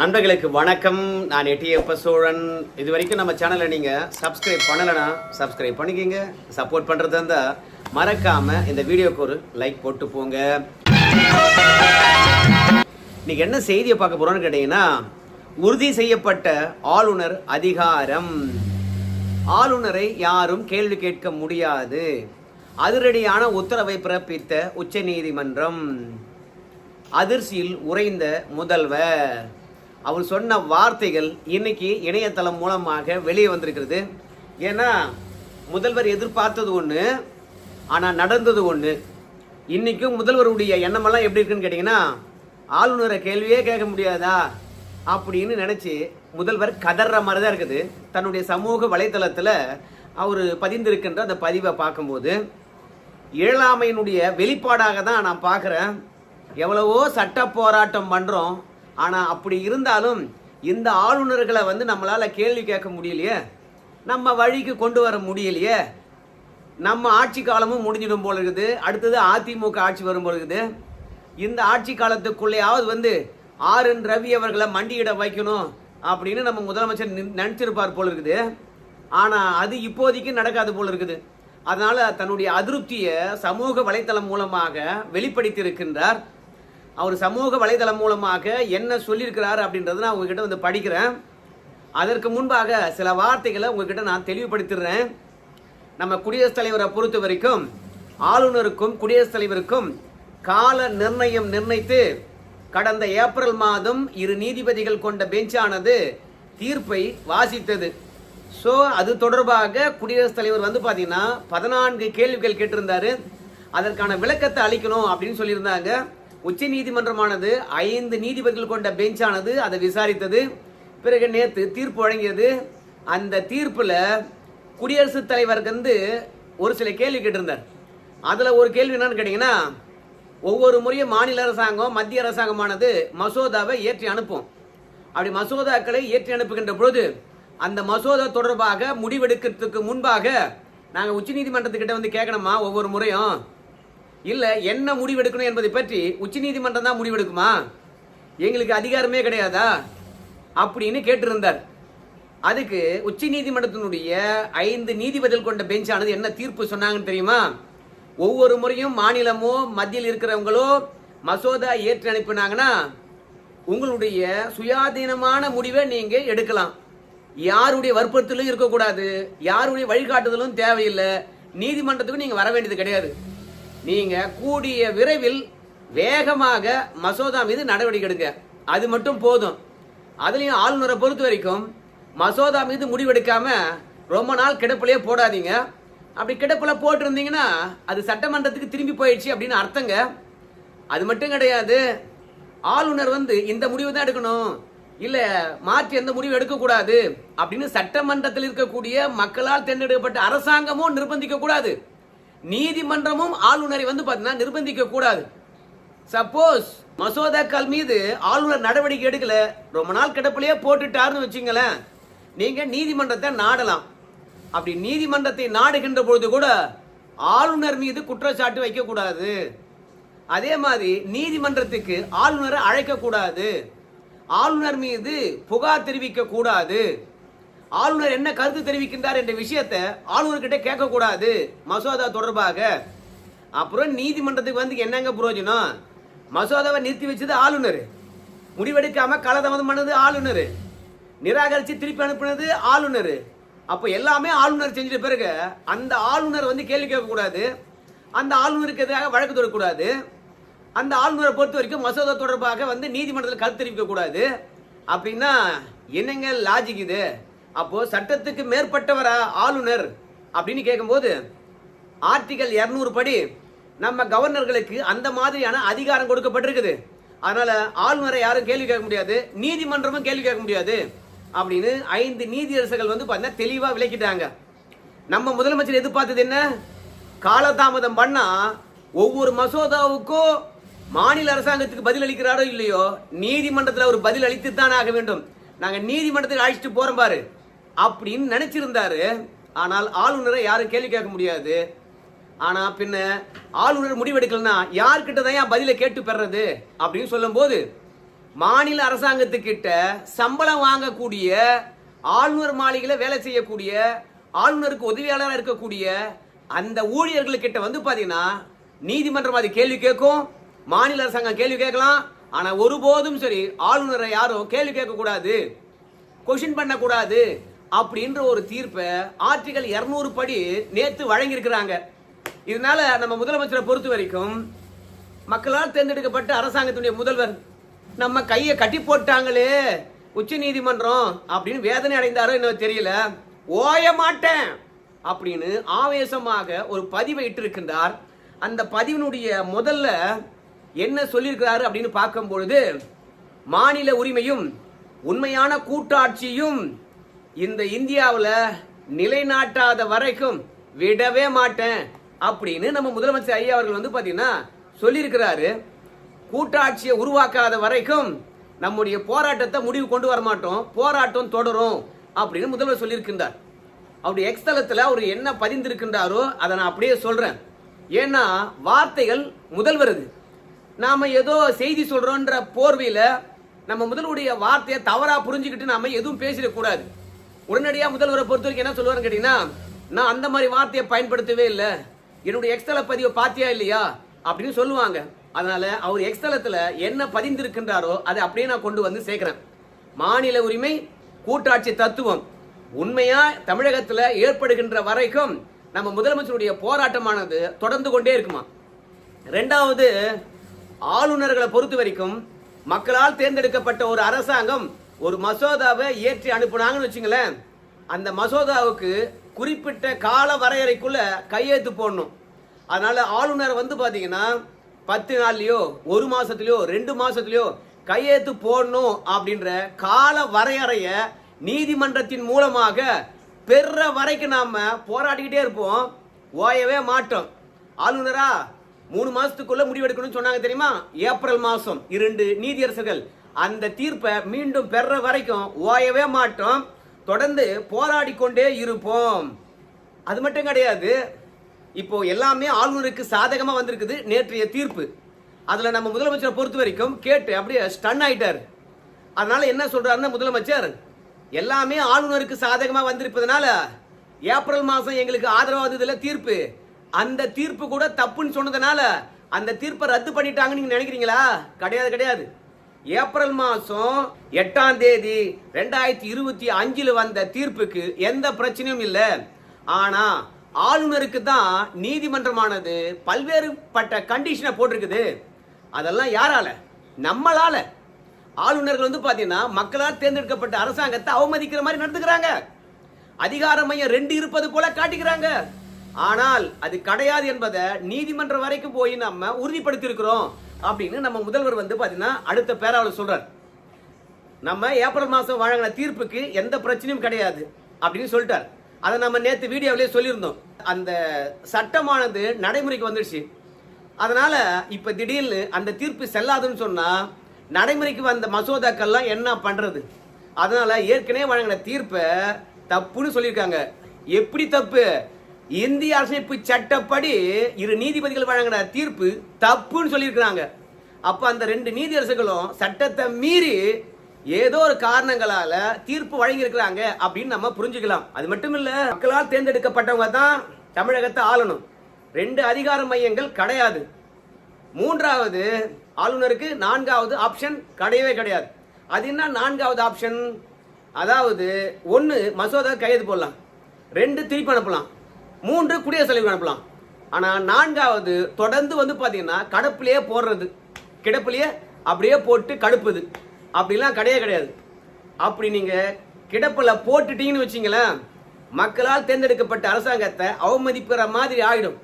நண்பர்களுக்கு வணக்கம். நான் எட்டியப்ப சோழன் இது வரைக்கும் நம்ம சேனலை நீங்கள் சப்ஸ்கிரைப் பண்ணலைன்னா சப்ஸ்கிரைப் பண்ணிக்கிங்க. சப்போர்ட் பண்ணுறதா இருந்தால் மறக்காமல் இந்த வீடியோக்கு ஒரு லைக் போட்டு போங்க. இன்னைக்கு என்ன செய்தியை பார்க்க போகிறோம்னு கேட்டிங்கன்னா உறுதி செய்யப்பட்ட ஆளுநர் அதிகாரம். ஆளுநரை யாரும் கேள்வி கேட்க முடியாது. அதிரடியான உத்தரவை பிறப்பித்த உச்சநீதிமன்றம். அதிர்ச்சியில் உறைந்த முதல்வர். அவர் சொன்ன வார்த்தைகள் இன்னைக்கு இணையதளம் மூலமாக வெளியே வந்திருக்கிறது. ஏன்னா முதல்வர் எதிர்பார்த்தது ஒன்று ஆனால் நடந்தது ஒன்று இன்றைக்கும் முதல்வருடைய எண்ணமெல்லாம் எப்படி இருக்குன்னு கேட்டிங்கன்னா ஆளுநரை கேள்வியே கேட்க முடியாதா அப்படின்னு நினச்சி முதல்வர் கதற மாதிரி தான் இருக்குது. தன்னுடைய சமூக வலைதளத்தில் அவர் பதிந்திருக்கின்ற அந்த பதிவை பார்க்கும்போது இயலாமையினுடைய வெளிப்பாடாக தான் நான் பார்க்குறேன். எவ்வளவோ சட்ட போராட்டம் பண்ணுறோம் ஆனால் அப்படி இருந்தாலும் இந்த ஆளுநர்களை வந்து நம்மளால் கேள்வி கேட்க முடியலையே? நம்ம வழிக்கு கொண்டு வர முடியலையே? நம்ம ஆட்சி காலமும் முடிஞ்சிடும் போல இருக்குது. அடுத்தது அதிமுக ஆட்சி வரும் போல இருக்குது. இந்த ஆட்சி காலத்துக்குள்ளேயாவது வந்து ஆர் என் ரவி அவர்களை மண்டியிட வைக்கணும் அப்படின்னு நம்ம முதலமைச்சர் நின்- நினைச்சிருப்பார் போல இருக்குது. ஆனால் அது இப்போதைக்கு நடக்காது போல இருக்குது. அதனால் தன்னுடைய அதிருப்தியை சமூக வலைத்தளம் மூலமாக வெளிப்படுத்தி இருக்கின்றார் அவர் சமூக வலைதளம் மூலமாக என்ன சொல்லியிருக்கிறார் அப்படின்றத நான் உங்ககிட்ட வந்து படிக்கிறேன். அதற்கு முன்பாக சில வார்த்தைகளை உங்ககிட்ட நான் தெளிவுபடுத்திடுறேன். நம்ம குடியரசுத் தலைவரை பொறுத்த வரைக்கும் ஆளுநருக்கும் குடியரசுத் தலைவருக்கும் கால நிர்ணயம் நிர்ணயித்து கடந்த ஏப்ரல் மாதம் இரு நீதிபதிகள் கொண்ட பெஞ்சானது தீர்ப்பை வாசித்தது. ஸோ அது தொடர்பாக குடியரசுத் தலைவர் வந்து பார்த்தீங்கன்னா பதினான்கு கேள்விகள் கேட்டிருந்தாரு. அதற்கான விளக்கத்தை அளிக்கணும் அப்படின்னு சொல்லியிருந்தாங்க. உச்ச நீதிமன்றமானது ஐந்து நீதிபதிகள் கொண்ட பெஞ்சானது அதை விசாரித்தது. பிறகு நேற்று தீர்ப்பு வழங்கியது. அந்த தீர்ப்பில் குடியரசுத் தலைவருக்கு வந்து ஒரு சில கேள்வி கேட்டிருந்தார். அதில் ஒரு கேள்வி என்னன்னு கேட்டிங்கன்னா ஒவ்வொரு முறையும் மாநில அரசாங்கம் மத்திய அரசாங்கமானது மசோதாவை ஏற்றி அனுப்பும். அப்படி மசோதாக்களை ஏற்றி அனுப்புகின்ற பொழுது அந்த மசோதா தொடர்பாக முடிவெடுக்கிறதுக்கு முன்பாக நாங்கள் உச்சநீதிமன்றத்துக்கிட்ட வந்து கேட்கணுமா ஒவ்வொரு முறையும்? இல்லை என்ன முடிவெடுக்கணும் என்பதை பற்றி உச்சநீதிமன்றம் தான் முடிவெடுக்குமா? எங்களுக்கு அதிகாரமே கிடையாதா? அப்படின்னு கேட்டிருந்தார். அதுக்கு உச்ச நீதிமன்றத்தினுடைய ஐந்து நீதிபதிகள் கொண்ட பெஞ்சானது என்ன தீர்ப்பு சொன்னாங்கன்னு தெரியுமா? ஒவ்வொரு முறையும் மாநிலமோ மத்தியில் இருக்கிறவங்களோ மசோதா ஏற்றி அனுப்பினாங்கன்னா உங்களுடைய சுயாதீனமான முடிவை நீங்கள் எடுக்கலாம். யாருடைய வற்புறுத்தலும் இருக்கக்கூடாது. யாருடைய வழிகாட்டுதலும் தேவையில்லை. நீதிமன்றத்துக்கு நீங்கள் வர வேண்டியது கிடையாது. நீங்க கூடிய விரைவில் வேகமாக மசோதா மீது நடவடிக்கை எடுங்க. அது மட்டும் போதும். அதுலயும் ஆளுநரை பொறுத்த வரைக்கும் மசோதா மீது முடிவெடுக்காம ரொம்ப நாள் கிடப்பிலே போடாதீங்க. அப்படி கிடப்பில் போட்டிருந்தீங்கன்னா அது சட்டமன்றத்துக்கு திரும்பி போயிடுச்சு அப்படின்னு அர்த்தங்க. அது மட்டும் கிடையாது. ஆளுநர் வந்து இந்த முடிவு தான் எடுக்கணும். இல்லை மாற்றி எந்த முடிவு எடுக்கக்கூடாது அப்படின்னு சட்டமன்றத்தில் இருக்கக்கூடிய மக்களால் தேர்ந்தெடுக்கப்பட்ட அரசாங்கமும் நிர்பந்திக்கக்கூடாது. நீதிமன்றமும் ஆளுநரை வந்து பார்த்தீங்கன்னா நிர்பந்திக்க கூடாது. சப்போஸ் மசோதாக்கள் மீது ஆளுநர் நடவடிக்கை எடுக்கல ரொம்ப நாள் கிடப்பிலேயே போட்டுட்டாருன்னு வச்சுங்களேன். நீங்க நீதிமன்றத்தை நாடலாம். அப்படி நீதிமன்றத்தை நாடுகின்ற பொழுது கூட ஆளுநர் மீது குற்றச்சாட்டு வைக்க கூடாது அதே மாதிரி நீதிமன்றத்துக்கு ஆளுநரை அழைக்க கூடாது ஆளுநர் மீது புகார் தெரிவிக்க கூடாது ஆளுநர் என்ன கருத்து தெரிவிக்கின்றார் என்ற விஷயத்தை ஆளுநர்கிட்ட கேட்கக்கூடாது. மசோதா தொடர்பாக. அப்புறம் நீதிமன்றத்துக்கு வந்து என்னங்க பிரயோஜனம் மசோதாவை நிறுத்தி வச்சது ஆளுநர். முடிவெடுக்காம கலதமதம் பண்ணது ஆளுநர். நிராகரிச்சு திருப்பி அனுப்புனது ஆளுநர். அப்போ எல்லாமே ஆளுநர் செஞ்சிட்ட பிறகு அந்த ஆளுநர் வந்து கேள்வி கேட்கக்கூடாது. அந்த ஆளுநருக்கு எதிராக வழக்கு தொடரக்கூடாது. அந்த ஆளுநரை பொறுத்த வரைக்கும் மசோதா தொடர்பாக வந்து நீதிமன்றத்தில் கருத்து தெரிவிக்கக்கூடாது. அப்படின்னா என்னங்க லாஜிக் இது? அப்போ சட்டத்துக்கு மேற்பட்டவரா ஆளுநர் அப்படின்னு கேட்கும்போது ஆர்டிகல் இரநூறு படி நம்ம கவர்னர்களுக்கு அந்த மாதிரியான அதிகாரம் கொடுக்கப்பட்டிருக்குது. அதனால ஆளுநரை யாரும் கேள்வி கேட்க முடியாது நீதிமன்றமும் கேள்வி கேட்க முடியாது அப்படின்னு ஐந்து நீதியரசர்கள் வந்து பார்த்தீங்கன்னா தெளிவாக விளக்கிட்டாங்க. நம்ம முதலமைச்சர் எதிர்பார்த்தது என்ன? காலதாமதம் பண்ணா ஒவ்வொரு மசோதாவுக்கும் மாநில அரசாங்கத்துக்கு பதில் அளிக்கிறாரோ இல்லையோ நீதிமன்றத்தில் அவர் பதில் அளித்து தான் ஆக வேண்டும். நாங்கள் நீதிமன்றத்துக்கு அழைச்சிட்டு போறோம் பாரு. அப்படின்னு நினைச்சிருந்தாரு. ஆனால் ஆளுநரை யாரும் கேள்வி கேட்க முடியாது. ஆனா பின்ன ஆளுநர் முடிவெடுக்கலன்னா யார்கிட்ட தான் ஏன் பதிலை கேட்டு பெறது அப்படின்னு சொல்லும்போது மாநில அரசாங்கத்துக்கிட்ட சம்பளம் வாங்கக்கூடிய ஆளுநர் மாளிகையில் வேலை செய்யக்கூடிய ஆளுநருக்கு உதவியாளராக இருக்கக்கூடிய அந்த ஊழியர்களுக்கிட்ட வந்து பார்த்தீங்கன்னா நீதிமன்றம் அது கேள்வி கேட்கும் மாநில அரசாங்கம் கேள்வி கேட்கலாம். ஆனால் ஒருபோதும் சரி ஆளுநரை யாரும் கேள்வி கேட்கக்கூடாது கொஷின் பண்ணக்கூடாது அப்படின்ற ஒரு தீர்ப்பை ஆர்டிகல் இருநூறு படி நேற்று வழங்கியிருக்கிறாங்க. இதனால நம்ம முதலமைச்சரை பொறுத்த வரைக்கும் மக்களால் தேர்ந்தெடுக்கப்பட்ட அரசாங்கத்தினுடைய முதல்வர் நம்ம கையை கட்டி போட்டாங்களே உச்ச நீதிமன்றம் அப்படின்னு வேதனை அடைந்தாரோ என்ன தெரியல. ஓய மாட்டேன் அப்படின்னு ஆவேசமாக ஒரு பதிவை இட்டிருக்கின்றார். அந்த பதிவினுடைய முதல்ல என்ன சொல்லியிருக்கிறாரு அப்படின்னு பார்க்கும் பொழுது மாநில உரிமையும் உண்மையான கூட்டாட்சியும் இந்த இந்தியாவில் நிலைநாட்டாத வரைக்கும் விடவே மாட்டேன் அப்படின்னு நம்ம முதலமைச்சர் ஐயா அவர்கள் வந்து பார்த்தீங்கன்னா சொல்லியிருக்கிறாரு. கூட்டாட்சியை உருவாக்காத வரைக்கும் நம்முடைய போராட்டத்தை முடிவு கொண்டு வர மாட்டோம். போராட்டம் தொடரும் அப்படின்னு முதல்வர் சொல்லியிருக்கின்றார். அவருடைய எக்ஸ்தலத்தில் அவர் என்ன பதிந்திருக்கின்றாரோ அதை நான் அப்படியே சொல்கிறேன் ஏன்னா வார்த்தைகள் முதல்வரது. நாம் ஏதோ செய்தி சொல்கிறோன்ற போர்வையில் நம்ம முதல்வருடைய வார்த்தையை தவறாக புரிஞ்சுக்கிட்டு நாம் எதுவும் பேசிடக்கூடாது. உடனடியாக முதல்வரை பொறுத்த வரைக்கும் என்ன சொல்லுவாருன்னு கேட்டீங்கன்னா நான் அந்த மாதிரி வார்த்தையை பயன்படுத்தவே இல்லை. என்னுடைய எக்ஸ்தல பதிவை பார்த்தியா இல்லையா? அப்படின்னு சொல்லுவாங்க. அதனால அவர் எக்ஸ்தலத்தில் என்ன பதிந்திருக்கின்றாரோ அதை அப்படியே நான் கொண்டு வந்து சேர்க்கிறேன். மாநில உரிமை கூட்டாட்சி தத்துவம். உண்மையா தமிழகத்தில் ஏற்படுகின்ற வரைக்கும் நம்ம முதலமைச்சருடைய போராட்டமானது தொடர்ந்து கொண்டே இருக்குமா? ரெண்டாவது ஆளுநர்களை பொறுத்த வரைக்கும் மக்களால் தேர்ந்தெடுக்கப்பட்ட ஒரு அரசாங்கம் ஒரு மசோதாவை ஏற்றி அனுப்புனாங்கன்னு வச்சுங்களேன் அந்த மசோதாவுக்கு குறிப்பிட்ட கால வரையறைக்குள்ள கையெழுத்து போடணும். அதனால ஆளுநர் வந்து பார்த்தீங்கன்னா பத்து நாள்லயோ ஒரு மாசத்துலயோ ரெண்டு மாசத்துலயோ கையெழுத்து போடணும் அப்படின்ற கால வரையறைய நீதிமன்றத்தின் மூலமாக பெற வரைக்கும் நாம போராடிக்கிட்டே இருப்போம். ஓயவே மாட்டோம். ஆளுநரா மூணு மாசத்துக்குள்ள முடிவெடுக்கணும்னு சொன்னாங்க தெரியுமா? ஏப்ரல் மாசம். இரண்டு நீதியரசர்கள். அந்த தீர்ப்பை மீண்டும் பெற வரைக்கும் ஓயவே மாட்டோம். தொடர்ந்து போராடி கொண்டே இருப்போம். அது மட்டும் கிடையாது. இப்போ எல்லாமே ஆளுநருக்கு சாதகமாக வந்திருக்குது நேற்றைய தீர்ப்பு. அதில் நம்ம முதலமைச்சரை பொறுத்த வரைக்கும் கேட்டு அப்படியே ஸ்டன் ஆயிட்டார். அதனால என்ன சொல்றாருன்னா முதலமைச்சர் எல்லாமே ஆளுநருக்கு சாதகமாக வந்திருப்பதனால ஏப்ரல் மாதம் எங்களுக்கு ஆதரவா இதில் தீர்ப்பு. அந்த தீர்ப்பு கூட தப்புன்னு சொன்னதுனால அந்த தீர்ப்பை ரத்து பண்ணிட்டாங்கன்னு நீங்க நினைக்கிறீங்களா? கிடையாது கிடையாது. ஏப்ரல் மாதம் எட்டாம் தேதி ரெண்டாயிரத்தி இருபத்தி அஞ்சில் வந்த தீர்ப்புக்கு எந்த பிரச்சனையும் இல்லை. ஆனால் ஆளுநருக்கு தான் நீதிமன்றமானது பல்வேறுபட்ட கண்டிஷனை போட்டிருக்குது. அதெல்லாம் யாரால? நம்மளால. ஆளுநர்கள் வந்து பார்த்தீங்கன்னா மக்களால் தேர்ந்தெடுக்கப்பட்ட அரசாங்கத்தை அவமதிக்கிற மாதிரி நடந்துக்கிறாங்க. அதிகார மையம் ரெண்டு இருப்பது போல காட்டிக்கிறாங்க. ஆனால் அது கிடையாது என்பதை நீதிமன்றம் வரைக்கும் போய் நம்ம உறுதிப்படுத்தியிருக்கிறோம். இருக்கிறோம் அப்படின்னு நம்ம முதல்வர் வந்து பார்த்தீங்கன்னா அடுத்த பேராவில் சொல்கிறார் நம்ம ஏப்ரல் மாதம் வழங்கின தீர்ப்புக்கு எந்த பிரச்சனையும் கிடையாது அப்படின்னு சொல்லிட்டார். அதை நம்ம நேற்று வீடியோவிலே சொல்லியிருந்தோம். அந்த சட்டமானது நடைமுறைக்கு வந்துடுச்சு. அதனால் இப்போ திடீர்னு அந்த தீர்ப்பு செல்லாதுன்னு சொன்னால் நடைமுறைக்கு வந்த மசோதாக்கள்லாம் என்ன பண்ணுறது அதனால் ஏற்கனவே வழங்கின தீர்ப்பை தப்புன்னு சொல்லியிருக்காங்க. எப்படி தப்பு? இந்திய அரசமைப்பு சட்டப்படி இரு நீதிபதிகள் வழங்கின தீர்ப்பு தப்புன்னு சொல்லியிருக்கிறாங்க. அப்போ அந்த ரெண்டு நீதியரசர்களும் சட்டத்தை மீறி ஏதோ ஒரு காரணங்களால தீர்ப்பு வழங்கியிருக்கிறாங்க அப்படின்னு நம்ம புரிஞ்சுக்கலாம். அது மட்டும் இல்லை மக்களால் தேர்ந்தெடுக்கப்பட்டவங்க தான் தமிழகத்தை ஆளணும். ரெண்டு அதிகார மையங்கள் கிடையாது. மூன்றாவது ஆளுநருக்கு நான்காவது ஆப்ஷன் கிடையவே கிடையாது. அது என்ன நான்காவது ஆப்ஷன் அதாவது ஒன்று மசோதா கையெழுத்து போடலாம். ரெண்டு திருப்பி அனுப்பலாம். மூன்று குடியரசுத் தலைவர் அனுப்பலாம். ஆனால் நான்காவது தொடர்ந்து வந்து பார்த்தீங்கன்னா கடப்புலேயே போடுறது. கிடப்புலேயே அப்படியே போட்டு கடுப்புது. அப்படிலாம் கிடையவே கிடையாது. அப்படி நீங்கள் கிடப்பில் போட்டுட்டீங்கன்னு வச்சிங்களேன் மக்களால் தேர்ந்தெடுக்கப்பட்ட அரசாங்கத்தை அவமதிப்புற மாதிரி ஆகிடும்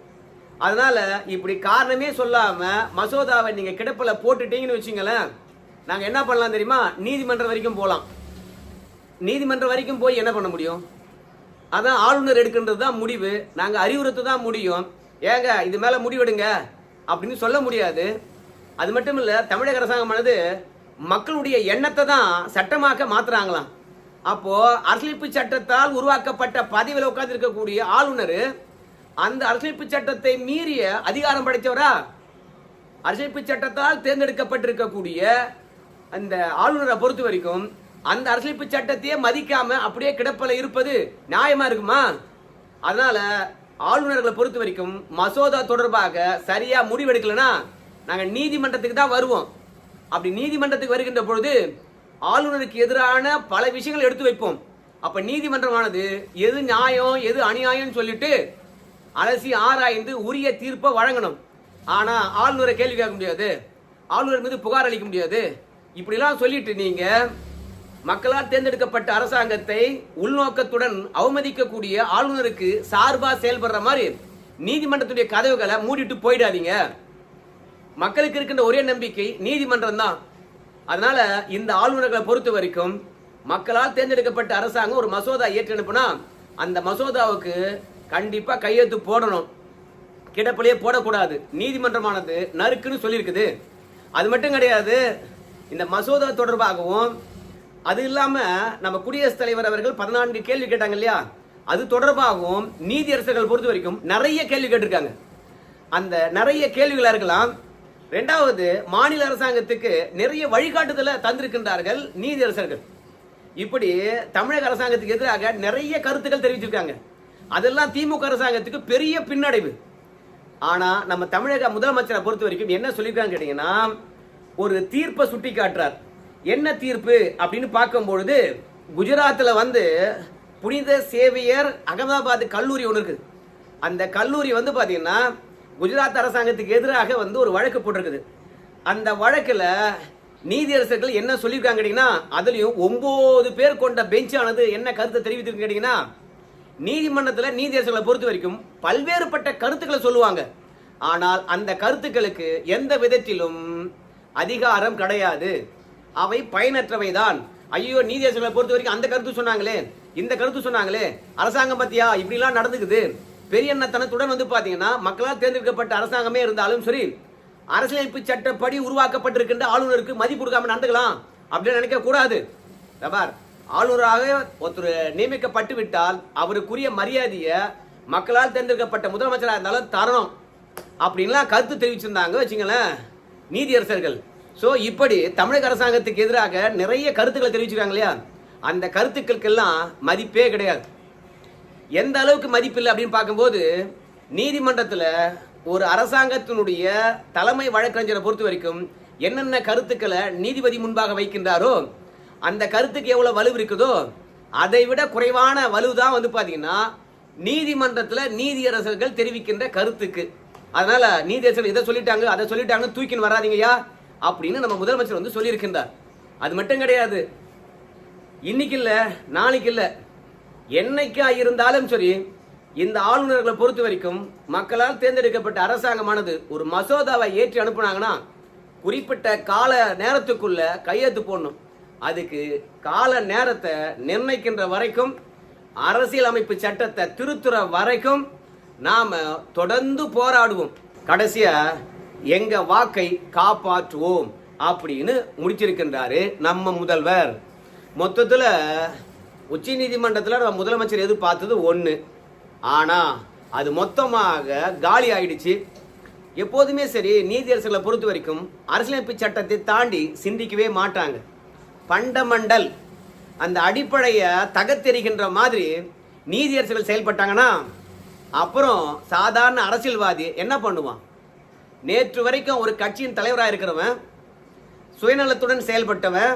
அதனால் இப்படி காரணமே சொல்லாமல் மசோதாவை நீங்கள் கிடப்பில் போட்டுட்டீங்கன்னு வச்சிங்களேன் நாங்கள் என்ன பண்ணலாம் தெரியுமா? நீதிமன்றம் வரைக்கும் போகலாம் நீதிமன்றம் வரைக்கும் போய் என்ன பண்ண முடியும்? அதான் ஆளுநர் எடுக்கின்றது தான் முடிவு. நாங்கள் அறிவுறுத்த தான் முடியும். ஏங்க இது மேலே முடிவெடுங்க. அப்படின்னு சொல்ல முடியாது. அது மட்டும் இல்லை தமிழக அரசாங்கமானது மக்களுடைய எண்ணத்தை தான் சட்டமாக்க மாத்துறாங்களாம். அப்போ அரசியலமைப்பு சட்டத்தால் உருவாக்கப்பட்ட பதவியில் உட்கார்ந்து இருக்கக்கூடிய ஆளுநர் அந்த அரசியலமைப்பு சட்டத்தை மீறிய அதிகாரம் படைத்தவரா? அரசியலமைப்பு சட்டத்தால் தேர்ந்தெடுக்கப்பட்டிருக்கக்கூடிய அந்த ஆளுநரை பொறுத்த வரைக்கும் அந்த அரசியலமைப்பு சட்டத்தையே மதிக்காம அப்படியே கிடப்பில் இருப்பது நியாயமா இருக்குமா? அதனால ஆளுநர்களை பொறுத்த வரைக்கும் மசோதா தொடர்பாக சரியா முடிவெடுக்கலைன்னா நாங்கள் நீதிமன்றத்துக்கு தான் வருவோம். அப்படி நீதிமன்றத்துக்கு வருகின்ற பொழுது ஆளுநருக்கு எதிரான பல விஷயங்களை எடுத்து வைப்போம். அப்ப நீதிமன்றமானது எது நியாயம் எது அநியாயம்னு சொல்லிட்டு அலசி ஆராய்ந்து உரிய தீர்ப்பை வழங்கணும். ஆனா ஆளுநரை கேள்வி கேட்க முடியாது. ஆளுநர் மீது புகார் அளிக்க முடியாது. இப்படிலாம் சொல்லிட்டு நீங்க மக்களால் தேர்ந்தெடுக்கப்பட்ட அரசாங்கத்தை உள்நோக்கத்துடன் அவமதிக்கக்கூடிய ஆளுநருக்கு சார்பாக செயல்படுற மாதிரி நீதிமன்றத்துடைய கதவுகளை மூடிட்டு போயிடாதீங்க. மக்களுக்கு இருக்கின்ற ஒரே நம்பிக்கை நீதிமன்றம் தான். அதனால இந்த ஆளுநர்களை பொறுத்த வரைக்கும் மக்களால் தேர்ந்தெடுக்கப்பட்ட அரசாங்கம் ஒரு மசோதா ஏற்றி அனுப்புனா அந்த மசோதாவுக்கு கண்டிப்பாக கையெழுத்து போடணும். கிடப்பிலேயே போடக்கூடாது. நீதிமன்றமானது நறுக்குன்னு சொல்லியிருக்குது. அது மட்டும் கிடையாது இந்த மசோதா தொடர்பாகவும் அது இல்லாம நம்ம குடியரசுத் தலைவர் அவர்கள் பதினான்கு கேள்வி கேட்டாங்க இல்லையா? அது தொடர்பாகவும் நீதியரசர்கள் பொறுத்த வரைக்கும் நிறைய கேள்வி கேட்டிருக்காங்க. அந்த நிறைய கேள்விகளாக இருக்கலாம். ரெண்டாவது மாநில அரசாங்கத்துக்கு நிறைய வழிகாட்டுதலை தந்திருக்கின்றார்கள் நீதியரசர்கள் இப்படி தமிழக அரசாங்கத்துக்கு எதிராக நிறைய கருத்துக்கள் தெரிவிச்சிருக்காங்க. அதெல்லாம் திமுக அரசாங்கத்துக்கு பெரிய பின்னடைவு. ஆனா நம்ம தமிழக முதலமைச்சரை பொறுத்த வரைக்கும் என்ன சொல்லியிருக்காங்க கேட்டீங்கன்னா ஒரு தீர்ப்பை சுட்டி காட்டுறார் என்ன தீர்ப்பு அப்படின்னு பார்க்கும்பொழுது குஜராத்தில் வந்து புனித சேவியர் அகமதாபாத் கல்லூரி ஒன்று இருக்குது. அந்த கல்லூரி வந்து பார்த்தீங்கன்னா குஜராத் அரசாங்கத்துக்கு எதிராக வந்து ஒரு வழக்கு போட்டிருக்குது. அந்த வழக்கில் நீதியரசர்கள் என்ன சொல்லியிருக்காங்க கேட்டிங்கன்னா அதுலேயும் ஒம்பது பேர் கொண்ட பெஞ்சானது என்ன கருத்தை தெரிவித்திருக்கு கேட்டிங்கன்னா நீதிமன்றத்தில் நீதியரசர்களை பொறுத்த வரைக்கும் பல்வேறுபட்ட கருத்துக்களை சொல்லுவாங்க. ஆனால் அந்த கருத்துக்களுக்கு எந்த விதத்திலும் அதிகாரம் கிடையாது. அவை பயனற்றவைதான். ஐயோ நீதியரசர்களை பொறுத்த வரைக்கும் அந்த கருத்து சொன்னாங்களே. இந்த கருத்து சொன்னாங்களே. அரசாங்கம் பத்தியா? இப்படிலாம் நடந்துக்குது. பெரியண்ணத்தனத்துடன் வந்து பாத்தீங்கன்னா மக்களால் தேர்ந்தெடுக்கப்பட்ட அரசாங்கமே இருந்தாலும் சரி அரசியலமைப்பு சட்டப்படி உருவாக்கப்பட்டிருக்கின்ற ஆளுநருக்கு மதிப்பு கொடுக்காம நடந்துக்கலாம் அப்படின்னு நினைக்க கூடாது ஆளுநராக ஒருத்தர் நியமிக்கப்பட்டு விட்டால் அவருக்குரிய மரியாதையை மக்களால் தேர்ந்தெடுக்கப்பட்ட முதலமைச்சராக இருந்தாலும் தரணும். அப்படின்லாம் கருத்து தெரிவிச்சிருந்தாங்க வச்சுங்களேன். நீதியரசர்கள். ஸோ இப்படி தமிழக அரசாங்கத்துக்கு எதிராக நிறைய கருத்துக்களை தெரிவிச்சிருக்காங்க இல்லையா? அந்த கருத்துக்களுக்கெல்லாம் மதிப்பே கிடையாது. எந்த அளவுக்கு மதிப்பில்லை அப்படின்னு பார்க்கும்போது நீதிமன்றத்தில் ஒரு அரசாங்கத்தினுடைய தலைமை வழக்கறிஞரை பொறுத்த வரைக்கும் என்னென்ன கருத்துக்களை நீதிபதி முன்பாக வைக்கின்றாரோ அந்த கருத்துக்கு எவ்வளோ வலு இருக்குதோ அதை விட குறைவான வலு தான் வந்து பார்த்தீங்கன்னா நீதிமன்றத்தில் நீதியரசர்கள் தெரிவிக்கின்ற கருத்துக்கு. அதனால நீதியரசர்கள் இதை சொல்லிட்டாங்க அதை சொல்லிட்டாங்கன்னு தூக்கின்னு வராதீங்கய்யா. அப்படின்னு நம்ம முதலமைச்சர் வந்து சொல்லியிருக்கின்றார். அது மட்டும் கிடையாது. இன்னைக்கு இல்லை நாளைக்கு இல்லை என்னைக்கா இருந்தாலும் சரி இந்த ஆளுநர்களை பொறுத்த வரைக்கும் மக்களால் தேர்ந்தெடுக்கப்பட்ட அரசாங்கமானது ஒரு மசோதாவை ஏற்றி அனுப்புனாங்கன்னா குறிப்பிட்ட கால நேரத்துக்குள்ள கையெழுத்து போடணும். அதுக்கு கால நேரத்தை நிர்ணயிக்கின்ற வரைக்கும் அரசியல் அமைப்பு சட்டத்தை திருத்துற வரைக்கும் நாம தொடர்ந்து போராடுவோம். கடைசியா எங்க வாக்கை காப்பாற்றுவோம் அப்படின்னு முடிச்சிருக்கின்றாரு நம்ம முதல்வர். மொத்தத்தில் உச்ச நீதிமன்றத்தில் நம்ம முதலமைச்சர் எதிர்பார்த்தது ஒன்று ஆனால் அது மொத்தமாக காலி ஆயிடுச்சு. எப்போதுமே சரி நீதியரசர்களை பொறுத்த வரைக்கும் அரசியலமைப்பு சட்டத்தை தாண்டி சிந்திக்கவே மாட்டாங்க. பண்டமண்டல் அந்த அடிப்படையை தகத்தெறிகின்ற மாதிரி நீதியரசர்கள் செயல்பட்டாங்கன்னா அப்புறம் சாதாரண அரசியல்வாதி என்ன பண்ணுவான்? நேற்று வரைக்கும் ஒரு கட்சியின் தலைவராக இருக்கிறவன் சுயநலத்துடன் செயல்பட்டவன்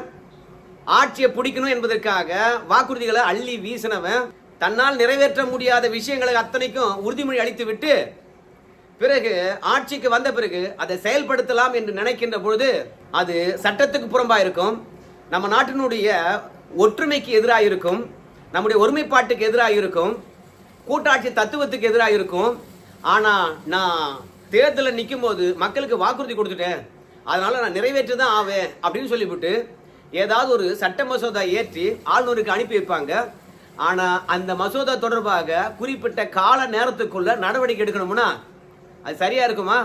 ஆட்சியை பிடிக்கணும் என்பதற்காக வாக்குறுதிகளை அள்ளி வீசினவன் தன்னால் நிறைவேற்ற முடியாத விஷயங்களை அத்தனைக்கும் உறுதிமொழி அளித்து விட்டு பிறகு ஆட்சிக்கு வந்த பிறகு அதை செயல்படுத்தலாம் என்று நினைக்கின்ற பொழுது அது சட்டத்துக்கு புறம்பாக இருக்கும். நம்ம நாட்டினுடைய ஒற்றுமைக்கு எதிராக இருக்கும். நம்முடைய ஒருமைப்பாட்டுக்கு எதிராக இருக்கும். கூட்டாட்சி தத்துவத்துக்கு எதிராக இருக்கும். ஆனால் நான் தேர்தலில் நிற்கும் போது மக்களுக்கு வாக்குறுதி கொடுத்துட்டேன். அதனால் நான் நிறைவேற்றி தான் ஆவேன் அப்படின்னு சொல்லிவிட்டு ஏதாவது ஒரு சட்ட மசோதா ஏற்றி ஆளுநருக்கு அனுப்பி வைப்பாங்க. ஆனால் அந்த மசோதா தொடர்பாக குறிப்பிட்ட கால நேரத்துக்குள்ள நடவடிக்கை எடுக்கணும்னா அது சரியாக இருக்குமா?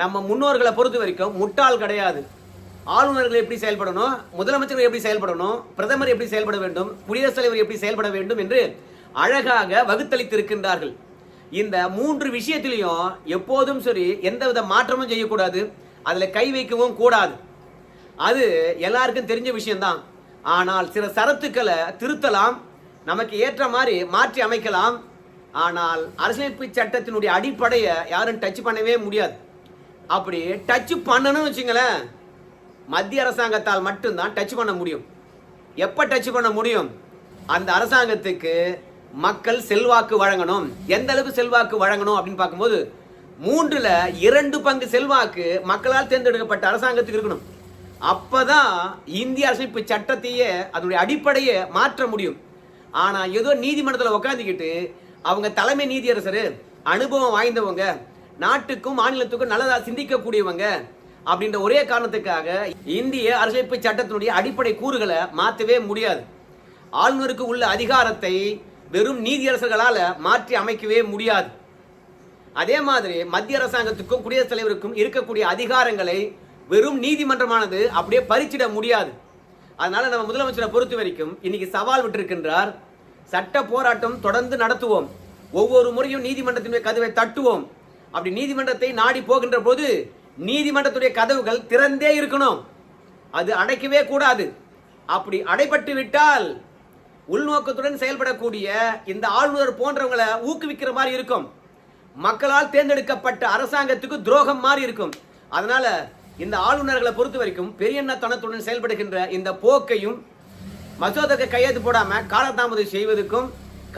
நம்ம முன்னோர்களை பொறுத்த வரைக்கும் முட்டாள் கிடையாது. ஆளுநர்கள் எப்படி செயல்படணும்? முதலமைச்சர்கள் எப்படி செயல்படணும்? பிரதமர் எப்படி செயல்பட வேண்டும்? குடியரசுத் தலைவர் எப்படி செயல்பட வேண்டும் என்று அழகாக வகுத்தளித்திருக்கின்றார்கள். இந்த மூன்று விஷயத்திலையும் எப்போதும் சரி எந்தவித மாற்றமும் செய்யக்கூடாது. அதில் கை வைக்கவும் கூடாது. அது எல்லாருக்கும் தெரிஞ்ச விஷயம்தான். ஆனால் சில சரத்துக்களை திருத்தலாம் நமக்கு ஏற்ற மாதிரி மாற்றி அமைக்கலாம். ஆனால் அரசியலமைப்பு சட்டத்தினுடைய அடிப்படையை யாரும் டச் பண்ணவே முடியாது. அப்படி டச் பண்ணணும்னு வச்சுங்களேன் மத்திய அரசாங்கத்தால் மட்டும்தான் டச் பண்ண முடியும். எப்போ டச் பண்ண முடியும்? அந்த அரசாங்கத்துக்கு மக்கள் செல்வாக்கு வழங்கணும். எந்த அளவுக்கு செல்வாக்கு வழங்கணும் அப்படின்னு பார்க்கும்போது மூன்றுல இரண்டு பங்கு செல்வாக்கு மக்களால் தேர்ந்தெடுக்கப்பட்ட அரசாங்கத்துக்கு இருக்கணும். அப்பதான் இந்திய அரசமைப்பு சட்டத்தையே அதனுடைய அடிப்படையை மாற்ற முடியும். ஆனா ஏதோ நீதிமன்றத்தில் உட்காந்துக்கிட்டு அவங்க தலைமை நீதியரசர் அனுபவம் வாய்ந்தவங்க நாட்டுக்கும் மாநிலத்துக்கும் நல்லதா சிந்திக்கக்கூடியவங்க அப்படின்ற ஒரே காரணத்துக்காக இந்திய அரசியலமைப்பு சட்டத்தினுடைய அடிப்படை கூறுகளை மாற்றவே முடியாது. ஆளுநருக்கு உள்ள அதிகாரத்தை வெறும் நீதியரசர்களால் மாற்றி அமைக்கவே முடியாது. அதே மாதிரி மத்திய அரசாங்கத்துக்கும் குடியரசுத் தலைவருக்கும் இருக்கக்கூடிய அதிகாரங்களை வெறும் நீதிமன்றமானது அப்படியே பறிச்சிட முடியாது. அதனால நம்ம முதலமைச்சரை பொறுத்த வரைக்கும் இன்னைக்கு சவால் விட்டிருக்கின்றார் சட்ட போராட்டம் தொடர்ந்து நடத்துவோம். ஒவ்வொரு முறையும் நீதிமன்றத்தினுடைய கதவை தட்டுவோம். அப்படி நீதிமன்றத்தை நாடி போகின்ற போது நீதிமன்றத்துடைய கதவுகள் திறந்தே இருக்கணும். அது அடைக்கவே கூடாது. அப்படி அடைபட்டு விட்டால் உள்நோக்கத்துடன் செயல்படக்கூடிய இந்த ஆளுநர் போன்றவங்களை ஊக்குவிக்கிற மாதிரி இருக்கும். மக்களால் தேர்ந்தெடுக்கப்பட்ட அரசாங்கத்துக்கு துரோகம் மாதிரி இருக்கும். அதனால இந்த ஆளுநர்களை பொறுத்த வரைக்கும் பெரியண்ணத்தனத்துடன் செயல்படுகின்ற இந்த போக்கையும் மசோதாக்கு கையெழுத்து போடாம காலதாமதம் செய்வதற்கும்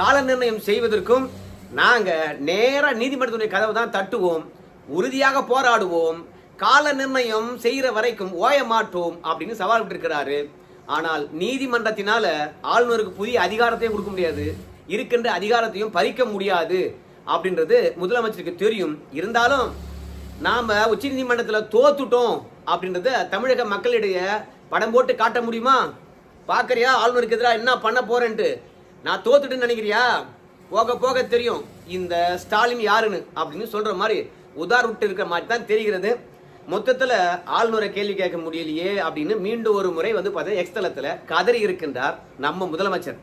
கால நிர்ணயம் செய்வதற்கும் நாங்க நேர நீதிமன்றத்துடைய கதவை தான் தட்டுவோம். உறுதியாக போராடுவோம். கால நிர்ணயம் செய்கிற வரைக்கும் ஓய மாட்டோம் அப்படின்னு சவால் விட்டிருக்கிறாரு. ஆனால் நீதிமன்றத்தினால ஆளுநருக்கு புதிய அதிகாரத்தையும் கொடுக்க முடியாது. இருக்கின்ற அதிகாரத்தையும் பறிக்க முடியாது. அப்படின்றது முதலமைச்சருக்கு தெரியும். இருந்தாலும் நாம உச்ச நீதிமன்றத்தில் தோத்துட்டோம் அப்படின்றத தமிழக மக்களிடையே படம் போட்டு காட்ட முடியுமா? பார்க்குறியா ஆளுநருக்கு எதிராக என்ன பண்ண போறேன்ட்டு. நான் தோத்துட்டுன்னு நினைக்கிறியா? போக போக தெரியும். இந்த ஸ்டாலின் யாருன்னு அப்படின்னு சொல்ற மாதிரி உதார் விட்டு இருக்கிற மாதிரி தான் தெரிகிறது. மொத்தத்தில் ஆளுநரை கேள்வி கேட்க முடியலையே அப்படின்னு மீண்டும் ஒரு முறை வந்து பார்த்தீங்கன்னா எக்ஸ்தலத்தில் கதறி இருக்கின்றார் நம்ம முதலமைச்சர்.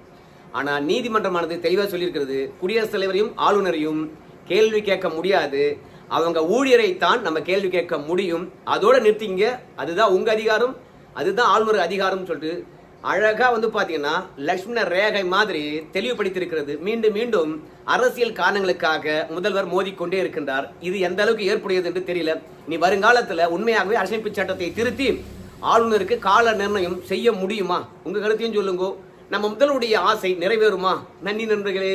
ஆனால் நீதிமன்றமானது தெளிவாக சொல்லியிருக்கிறது குடியரசுத் தலைவரையும் ஆளுநரையும் கேள்வி கேட்க முடியாது. அவங்க ஊழியரை தான் நம்ம கேள்வி கேட்க முடியும். அதோட நிறுத்திங்க. அதுதான் உங்கள் அதிகாரம். அதுதான் ஆளுநர் அதிகாரம்னு சொல்லிட்டு அழகாக வந்து பார்த்தீங்கன்னா லக்ஷ்மண ரேகை மாதிரி தெளிவுபடுத்தியிருக்கிறது. மீண்டும் மீண்டும் அரசியல் காரணங்களுக்காக முதல்வர் மோதிக்கொண்டே இருக்கின்றார். இது எந்த அளவுக்கு ஏற்புடையது என்று தெரியல. நீ வருங்காலத்தில் உண்மையாகவே அரசியலமைப்பு சட்டத்தை திருத்தி ஆளுநருக்கு கால நிர்ணயம் செய்ய முடியுமா? உங்கள் கருத்தையும் சொல்லுங்க. நம்ம முதலுடைய ஆசை நிறைவேறுமா? நன்றி நண்பர்களே.